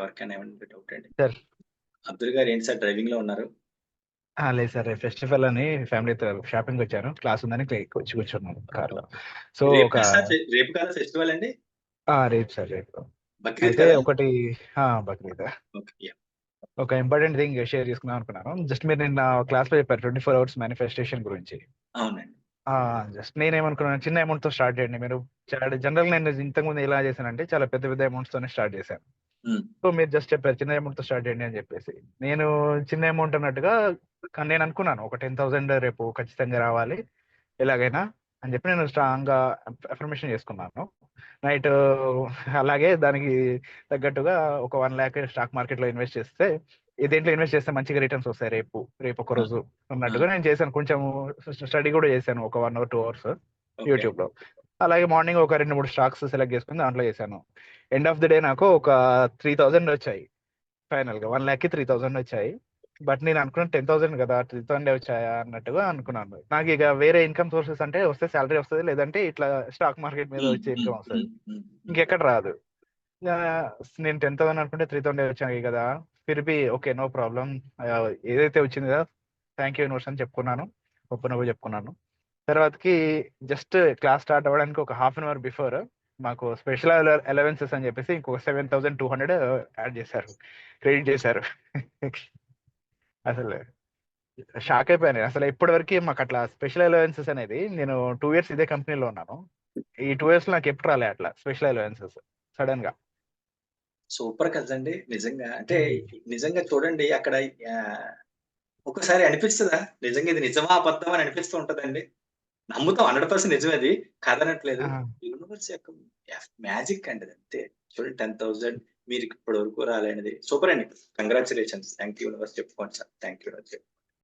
ఎవరికైనా ఏమైనా డౌట్ అండి సార్ అబ్దుల్ గారు ఏంటి సార్? డ్రైవింగ్లో ఉన్నారు. లేదు సార్. ఫెస్టివల్ అని ఫ్యామిలీతో షాపింగ్ వచ్చాను. క్లాస్ ఉందని వచ్చి కూర్చున్నాను కార్లో. సో రేపు ఒక రేపు కదా ఫెస్టివల్ అండి? రేపు సార్ రేపు. అయితే ఒకటి బక్రీద్. ఒక ఇంపార్టెంట్ థింగ్ షేర్ చేసుకుందాం అనుకున్నాను. జస్ట్ మీరు నిన్న క్లాస్లో చెప్పారు ట్వంటీ ఫోర్ అవర్స్ మేనిఫెస్టేషన్ గురించి. అవునండి. జస్ట్ నేనేమనుకున్నాను చిన్న అమౌంట్తో స్టార్ట్ చేయండి. మీరు జనరల్ నేను ఇంతకుముందు ఎలా చేశానంటే చాలా పెద్ద పెద్ద అమౌంట్స్ తోనే స్టార్ట్ చేశాను. సో మీరు జస్ట్ చెప్పారు చిన్న అమౌంట్తో స్టార్ట్ చేయండి అని చెప్పేసి. నేను చిన్న అమౌంట్ అన్నట్టుగా కానీ నేను అనుకున్నాను ఒక టెన్ థౌసండ్ రేపు ఖచ్చితంగా రావాలి ఎలాగైనా అని చెప్పి నేను స్ట్రాంగ్గా అఫర్మేషన్ చేసుకున్నాను. నైట్ అలాగే దానికి తగ్గట్టుగా ఒక వన్ ల్యాక్ స్టాక్ మార్కెట్లో ఇన్వెస్ట్ చేస్తే దేంట్లో ఇన్వెస్ట్ చేస్తే మంచిగా రిటర్న్స్ వస్తాయి రేపు రేపు ఒక రోజు అన్నట్టుగా నేను చేశాను. కొంచెం స్టడీ కూడా చేశాను ఒక వన్ అవర్ టూ అవర్స్. యూట్యూబ్లో. అలాగే మార్నింగ్ ఒక రెండు మూడు స్టాక్స్ సెలెక్ట్ చేసుకుని దాంట్లో చేశాను. ఎండ్ ఆఫ్ ది డే నాకు ఒక త్రీ థౌజండ్ వచ్చాయి. ఫైనల్గా వన్ ల్యాక్కి త్రీ థౌజండ్ వచ్చాయి. బట్ నేను అనుకున్నాను టెన్ థౌసండ్ కదా త్రీ థౌసండ్ వచ్చాయా అన్నట్టుగా అనుకున్నాను. నాకు ఇక వేరే ఇన్కమ్ సోర్సెస్ అంటే వస్తే శాలరీ వస్తుంది లేదంటే ఇట్లా స్టాక్ మార్కెట్ మీద వచ్చే Hmm, ఇన్కమ్ hmm, వస్తుంది. hmm, hmm. ఇంకెక్కడ రాదు. నేను టెన్ థౌసండ్ అనుకుంటే త్రీ థౌసండ్ వచ్చాయి కదా. ఫిర్బి ఓకే నో ప్రాబ్లం ఏదైతే వచ్చింది కదా థ్యాంక్ యూ యూనివర్స్ అని చెప్పుకున్నాను. అవ్వ చెప్పుకున్నాను. తర్వాతకి జస్ట్ క్లాస్ స్టార్ట్ అవ్వడానికి ఒక హాఫ్ అన్ అవర్ బిఫోర్ మాకు స్పెషల్ అలవెన్సెస్ అని చెప్పేసి ఇంకొక seven thousand two hundred add చేశారు. క్రెడిట్ చేశారు. అసలు షాక్ అయిపోయాను అసలు ఇప్పటి వరకు మాకు అట్లా స్పెషల్ అలవెన్సెస్ అనేది నేను టూ ఇయర్స్ ఇదే కంపెనీలో ఉన్నాను. ఈ టూ ఇయర్స్ నాకు ఎప్పుడు రాలే అట్లా స్పెషల్ అలవెన్సెస్ సడన్గా సూపర్ కదండి నిజంగా అంటే నిజంగా చూడండి అక్కడ ఆ, ఒకసారి అనిపిస్తుందా? నిజంగా ఇది నిజమా అబద్ధం అని అనిపిస్తూ ఉంటదండి. నమ్ముతాం హండ్రెడ్ పర్సెంట్ నిజం అది కాదనట్లేదు యూనివర్స్ యొక్క మ్యాజిక్ అండి అంతే. చూడండి టెన్ థౌసండ్ మీరు ఇప్పటి వరకు రాలేనిది. సూపర్ అండి. కంగ్రాచులేషన్స్ థ్యాంక్ యూ యూనివర్స్ చెప్పుకోండి సార్. Thank you universe